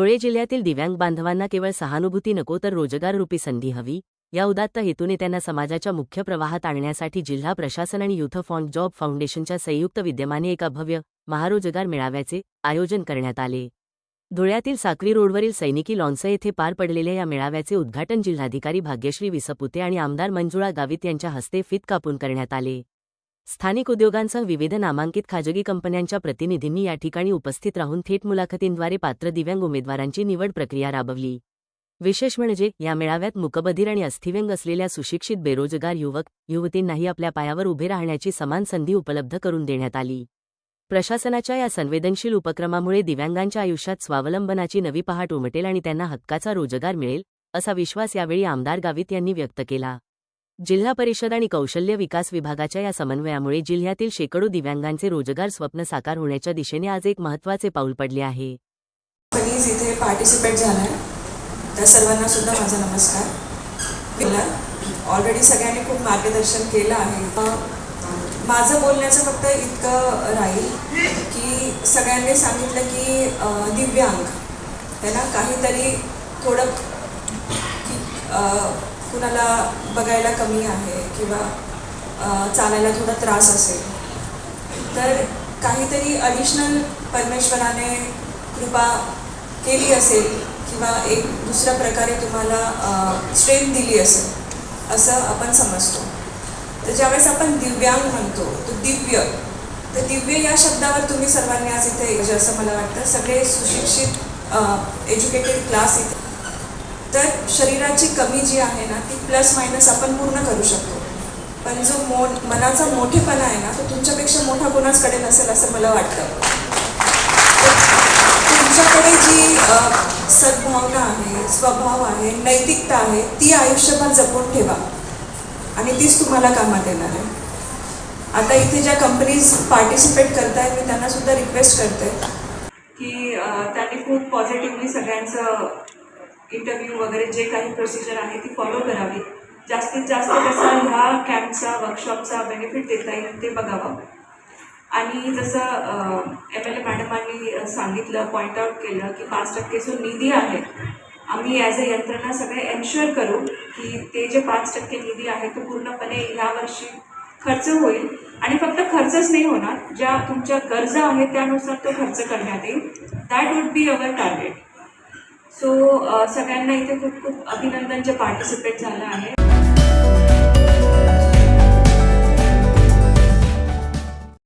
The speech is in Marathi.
धुळे जिल्ह्यातील दिव्यांग बांधवांना केवळ सहानुभूती नको तर रोजगाररूपी संधी हवी. या उदात्त हेतूने त्यांना समाजाच्या मुख्य प्रवाहात आणण्यासाठी जिल्हा प्रशासन आणि युथ फॉन्ड जॉब फाउंडेशनच्या संयुक्त विद्यमाने एका भव्य महारोजगार मेळाव्याचे आयोजन करण्यात आले. धुळ्यातील साक्री रोडवरील सैनिकी लॉन्स येथे पार पडलेल्या या मेळाव्याचे उद्घाटन जिल्हाधिकारी भाग्यश्री विसपुते आणि आमदार मंजुळा गावित यांच्या हस्ते फित कापून करण्यात आले. स्थानिक उद्योगांसह विविध नामांकित खाजगी कंपन्यांच्या प्रतिनिधींनी या ठिकाणी उपस्थित राहून थेट मुलाखतींद्वारे पात्र दिव्यांग उमेदवारांची निवड प्रक्रिया राबवली. विशेष म्हणजे या मेळाव्यात मुकबधीर आणि अस्थिव्यंग असलेल्या सुशिक्षित बेरोजगार युवक युवतींनाही आपल्या पायावर उभे राहण्याची समान संधी उपलब्ध करून देण्यात आली. प्रशासनाच्या या संवेदनशील उपक्रमामुळे दिव्यांगांच्या आयुष्यात स्वावलंबनाची नवी पहाट उमटेल आणि त्यांना हक्काचा रोजगार मिळेल असा विश्वास यावेळी आमदार गावित यांनी व्यक्त केला. जिल्हा परिषद आणि कौशल्य विकास विभागाच्या या समन्वयामुळे जिल्ह्यातील शेकडो दिव्यांगांचे रोजगार स्वप्न साकार होण्याच्या दिशेने आज एक महत्त्वाचे पाऊल पडले आहे. इथे पार्टिसिपेट झालाय. त्या सर्वांना सुद्धा माझा नमस्कार. केला ऑलरेडी सगळ्यांनी खूप मार्गदर्शन केलं आहे. माझं बोलण्याचं फक्त इतकं राहील की सगळ्यांनी सांगितलं की दिव्यांग. त्यांना काहीतरी थोडं कुणाला बघायला कमी आहे किंवा चालायला थोडा त्रास असेल तर काहीतरी अडिशनल परमेश्वराने कृपा केली असेल किंवा एक दुसऱ्या प्रकारे तुम्हाला स्ट्रेंथ दिली असेल असं आपण समजतो. तर ज्यावेळेस आपण दिव्यांग म्हणतो तो दिव्य तर दिव्य या शब्दावर तुम्ही सर्वांनी आज इथे म्हणजे असं मला वाटतं सगळे सुशिक्षित एज्युकेटेड क्लास इथे तर शरीराची कमी जी आहे ना ती प्लस मायनस आपण पूर्ण करू शकतो. पण जो मो मनाचा मोठेपणा आहे ना तो तुमच्यापेक्षा मोठा कोणाचकडे नसेल असं मला वाटतं. तुमच्याकडे जी सद्भावना आहे स्वभाव आहे नैतिकता आहे ती आयुष्यभर जपून ठेवा. आणि तीच तुम्हाला कामात येणार आहे. आता इथे ज्या कंपनीज पार्टिसिपेट करत आहेत मी त्यांना सुद्धा रिक्वेस्ट करते की त्यांनी खूप पॉझिटिव्हली सगळ्यांचं इंटरव्ह्यू वगैरे जे काही प्रोसिजर आहे ती फॉलो करावी. जास्तीत जास्त कसा ह्या कॅम्पचा वर्कशॉपचा बेनिफिट देता येईल ते बघावं. आणि जसं एम एल ए मॅडमांनी सांगितलं पॉईंट आऊट केलं की पाच टक्के जो निधी आहे आम्ही ॲज अ यंत्रणा सगळे एन्श्युअर करू की ते जे पाच टक्के निधी आहे तो पूर्णपणे यावर्षी खर्च होईल. आणि फक्त खर्चच नाही होणार ज्या तुमच्या गरजा आहेत त्यानुसार तो खर्च करण्यात येईल. That would be our target so uh, सगळ्यांना इथे खूप खूप अभिनंदन जे पार्टिसिपेट झालं आहे.